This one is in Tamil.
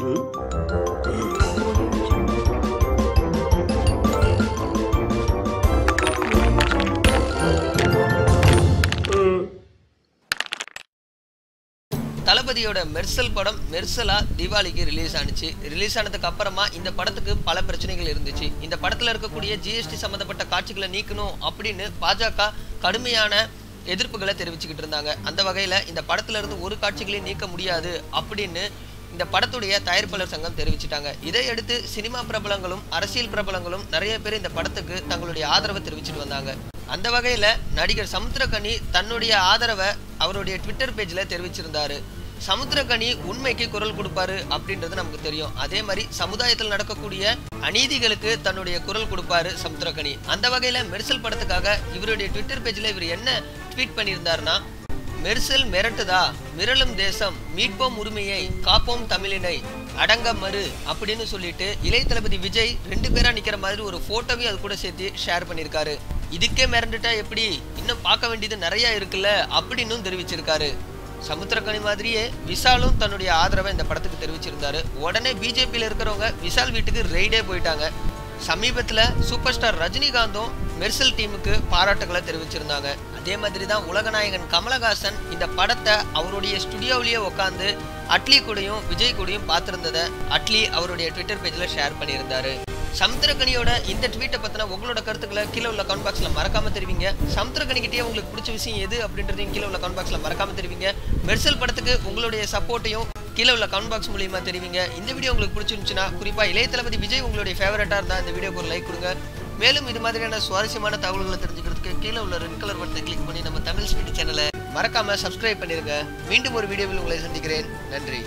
Mm-hmm. Mm. தளபதியோட மெர்சல் படம் மெர்சலா தீபாவளிக்கு ரிலீஸ் ஆனிச்சு. ரிலீஸ் ஆனதுக்கு அப்புறமா இந்த படத்துக்கு பல பிரச்சனைகள் இருந்துச்சு. இந்த படத்துல இருக்கக்கூடிய ஜிஎஸ்டி சம்பந்தப்பட்ட காட்சிகளை நீக்கணும் அப்படின்னு பாஜக கடுமையான எதிர்ப்புகளை தெரிவிச்சுக்கிட்டு இருந்தாங்க. அந்த வகையில இந்த படத்துல இருந்து ஒரு காட்சிகளையும் நீக்க முடியாது அப்படின்னு இந்த படத்துடைய தயாரிப்பாளர் சங்கம் தெரிவிச்சிட்டாங்க. இதையடுத்து சினிமா பிரபலங்களும் அரசியல் பிரபலங்களும் நிறைய பேர் இந்த படத்துக்கு தங்களுடைய ஆதரவை தெரிவிச்சிட்டு வந்தாங்க. அந்த வகையில் நடிகர் சமுத்திரக்கனி தன்னுடைய ஆதரவை அவருடைய ட்விட்டர் பேஜில் தெரிவிச்சிருந்தாரு. சமுத்திரக்கனி உண்மைக்கு குரல் கொடுப்பாரு அப்படின்றது நமக்கு தெரியும். அதே மாதிரி சமுதாயத்தில் நடக்கக்கூடிய அநீதிகளுக்கு தன்னுடைய குரல் கொடுப்பாரு சமுத்திரக்கனி. அந்த வகையில மெர்சல் படத்துக்காக இவருடைய ட்விட்டர் பேஜில் இவர் என்ன ட்வீட் பண்ணியிருந்தாருன்னா மெர்சல் மிரட்டுதா? மிரளும் தேசம் மீட்போம் உரிமையை காப்போம் தமிழினை. அடங்க மறு அப்படின்னு சொல்லிட்டு இளைய தளபதி விஜய் ரெண்டு பேரா நிக்கிற மாதிரி ஒரு போட்டோவையும் அது கூட சேர்த்து ஷேர் பண்ணியிருக்காரு. இதுக்கே மிரண்டுட்டா எப்படி? இன்னும் பார்க்க வேண்டியது நிறைய இருக்குல்ல அப்படின்னும் தெரிவிச்சிருக்காரு. சமுத்திரக்கனி மாதிரியே விஷாலும் தன்னுடைய ஆதரவை இந்த படத்துக்கு தெரிவிச்சிருந்தாரு. உடனே பிஜேபியில் இருக்கிறவங்க விஷால் வீட்டுக்கு ரெய்டே போயிட்டாங்க. சமீபத்தில் சூப்பர் ஸ்டார் ரஜினிகாந்தும் மெர்சல் டீமுக்கு பாராட்டுகளை தெரிவிச்சிருந்தாங்க. அதே மாதிரி தான் உலகநாயகன் கமலஹாசன் இந்த படத்தை அவருடைய ஸ்டுடியோவிலேயே உட்காந்து அட்லி கூடயும் விஜய் கூடயும் பார்த்துருந்ததை அட்லி அவருடைய ட்விட்டர் பேஜில் ஷேர் பண்ணியிருந்தாரு. சமுத்திரகனியோட இந்த ட்வீட்டை பற்றின உங்களோட கருத்துக்களை கீழே உள்ள கமெண்ட் பாக்ஸில் மறக்காம தெரிவிங்க. சமுத்திரகனிக்கிட்டே உங்களுக்கு பிடிச்ச விஷயம் எது அப்படின்றதையும் கீழே உள்ள கமெண்ட் பாக்ஸில் மறக்காம தெரிவிங்க. மெர்சல் படத்துக்கு உங்களுடைய சப்போர்ட்டையும் கீழே உள்ள கமெண்ட் பாக்ஸ் மூலியமாக தெரிவிங்க. இந்த வீடியோ உங்களுக்கு பிடிச்சிருந்துச்சுன்னா குறிப்பாக இளைய தளபதி விஜய் உங்களுடைய ஃபேவரட்டாக இருந்தால் இந்த வீடியோக்கு ஒரு லைக் கொடுங்க. மேலும் இது மாதிரியான சுவாரஸ்யமான தகவல்களை தெரிஞ்சுக்கிறதுக்கு கீழே உள்ள ரெட் கலர் பட்டனை கிளிக் பண்ணி நம்ம தமிழ் ஸ்பீட் சேனலை மறக்காமல் சப்ஸ்கிரைப் பண்ணிடுங்க மீண்டும் ஒரு வீடியோவில் உங்களை சந்திக்கிறேன். நன்றி.